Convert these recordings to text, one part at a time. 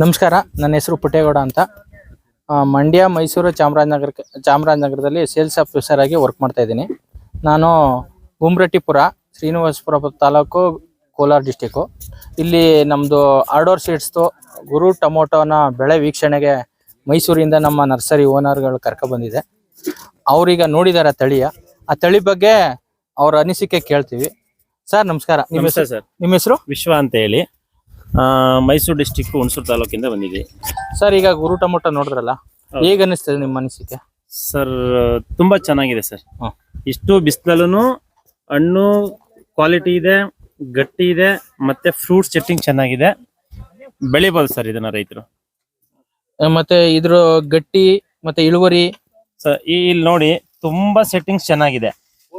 ನಮಸ್ಕಾರ ನನ್ನ ಹೆಸರು ಪುಟ್ಟೇಗೌಡ ಅಂತ. ಮಂಡ್ಯ ಮೈಸೂರು ಚಾಮರಾಜನಗರ ಚಾಮರಾಜನಗರದಲ್ಲಿ ಸೇಲ್ಸ್ ಆಫೀಸರ್ ಆಗಿ ವರ್ಕ್ ಮಾಡ್ತಾ ಇದ್ದೀನಿ. ನಾನು ಗುಮ್ರಟ್ಟಿಪುರ ಶ್ರೀನಿವಾಸಪುರ ತಾಲೂಕು ಕೋಲಾರ ಡಿಸ್ಟಿಕ್ಕು. ಇಲ್ಲಿ ನಮ್ಮದು ಆರ್ಡೋರ್ ಸೀಡ್ಸ್ದು ಗುರು ಟೊಮೊಟೊನ ಬೆಳೆ ವೀಕ್ಷಣೆಗೆ ಮೈಸೂರಿಂದ ನಮ್ಮ ನರ್ಸರಿ ಓನರ್ಗಳು ಕರ್ಕೊಬಂದಿದೆ ಅವ್ರೀಗ ನೋಡಿದ್ದಾರೆ ಆ ತಳಿಯ. ಆ ತಳಿ ಬಗ್ಗೆ ಅವ್ರ ಅನಿಸಿಕೆ ಕೇಳ್ತೀವಿ. ಸರ್ ನಮಸ್ಕಾರ. ನಿಮ್ಮ ಹೆಸರು? ಸರ್. ನಿಮ್ಮ ಹೆಸರು? ವಿಶ್ವ ಅಂತ ಹೇಳಿ. ಮೈಸೂರು ಡಿಸ್ಟಿಕ್ ಹುಣಸೂರು ತಾಲೂಕಿಂದ ಬಂದಿದೆ. ಸರ್ ಈಗ ಗುರು ಟೊಮೊಟೊ ನೋಡಿದ್ರಲ್ಲ ಈಗ ಹೇಗೆ ಅನಿಸ್ತದೆ ನಿಮ್ಮ ಅನಿಸಿಕೆ? ಸರ್ ತುಂಬಾ ಚೆನ್ನಾಗಿದೆ ಸರ್. ಇಷ್ಟು ಬಿಸಿಲಲ್ಲೂ ಹಣ್ಣು ಕ್ವಾಲಿಟಿ ಇದೆ ಗಟ್ಟಿ ಇದೆ ಮತ್ತೆ ಫ್ರೂಟ್ ಸೆಟ್ಟಿಂಗ್ ಚೆನ್ನಾಗಿದೆ. ಬೆಳಿಬೋದು ಸರ್ ಇದನ್ನ ರೈತರು. ಮತ್ತೆ ಇದ್ರ ಗಟ್ಟಿ ಮತ್ತೆ ಇಳುವರಿ? ಸರ್ ಇಲ್ಲಿ ನೋಡಿ ತುಂಬಾ ಸೆಟ್ಟಿಂಗ್ಸ್ ಚೆನ್ನಾಗಿದೆ.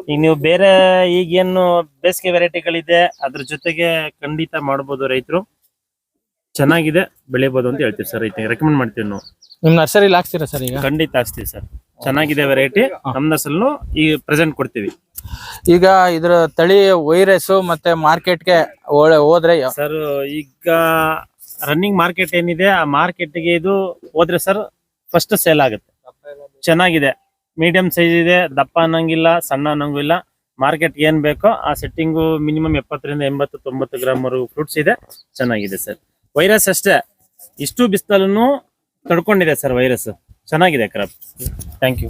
ಈಗ ನೀವು ಬೇರೆ ಈಗೇನು ಬೇಸಿಗೆ ವೆರೈಟಿಗಳಿದೆ ಅದ್ರ ಜೊತೆಗೆ ಖಂಡಿತ ಮಾಡ್ಬೋದು ರೈತರು. ಚೆನ್ನಾಗಿದೆ ಬೆಳಿಬೋದು ಅಂತ ಹೇಳ್ತೀವಿ ಸರ್ ಐತೆ ರೆಕಮೆಂಡ್ ಮಾಡ್ತೀವಿ ನಾವು. ನಿಮ್ ನರ್ಸರಿಲಿ ಹಾಕ್ತೀರಾ ಸರ್ ಈಗ? ಖಂಡಿತ ಹಾಕ್ತೀವಿ ಸರ್. ಚೆನ್ನಾಗಿದೆ ವೆರೈಟಿ ನಮ್ಮ ಈ ಪ್ರೆಸೆಂಟ್ ಕೊಡ್ತೀವಿ. ಈಗ ಇದ್ರ ತಳಿ ವೈರಸ್ ಮತ್ತೆ ಮಾರ್ಕೆಟ್ಗೆ ಹೋದ್ರೆ ಯಾವ- ಸರ್ ಈಗ ರನ್ನಿಂಗ್ ಮಾರ್ಕೆಟ್ ಏನಿದೆ ಆ ಮಾರ್ಕೆಟ್ಗೆ ಇದು ಹೋದ್ರೆ ಸರ್ ಫಸ್ಟ್ ಸೇಲ್ ಆಗುತ್ತೆ. ಚೆನ್ನಾಗಿದೆ. ಮೀಡಿಯಂ ಸೈಜ್ ಇದೆ ದಪ್ಪ ಅನ್ನಂಗಿಲ್ಲ ಸಣ್ಣ ಅನ್ನಂಗೂ ಇಲ್ಲ ಮಾರ್ಕೆಟ್ ಏನ್ ಬೇಕೋ ಆ ಸೆಟ್ಟಿಂಗು ಮಿನಿಮಮ್ ಎಪ್ಪತ್ತರಿಂದ ಎಂಬತ್ತು ತೊಂಬತ್ತು ಗ್ರಾಮ್ ವರೆಗೂ ಫ್ರೂಟ್ಸ್ ಇದೆ. ಚೆನ್ನಾಗಿದೆ ಸರ್. ವೈರಸ್ ಅಷ್ಟೇ. ಇಷ್ಟು ಬಿಸ್ತಲನ್ನು ತಡ್ಕೊಂಡಿದೆ ಸರ್ ವೈರಸ್. ಚೆನ್ನಾಗಿದೆ ಕ್ರಾಪ್ ಥ್ಯಾಂಕ್ ಯು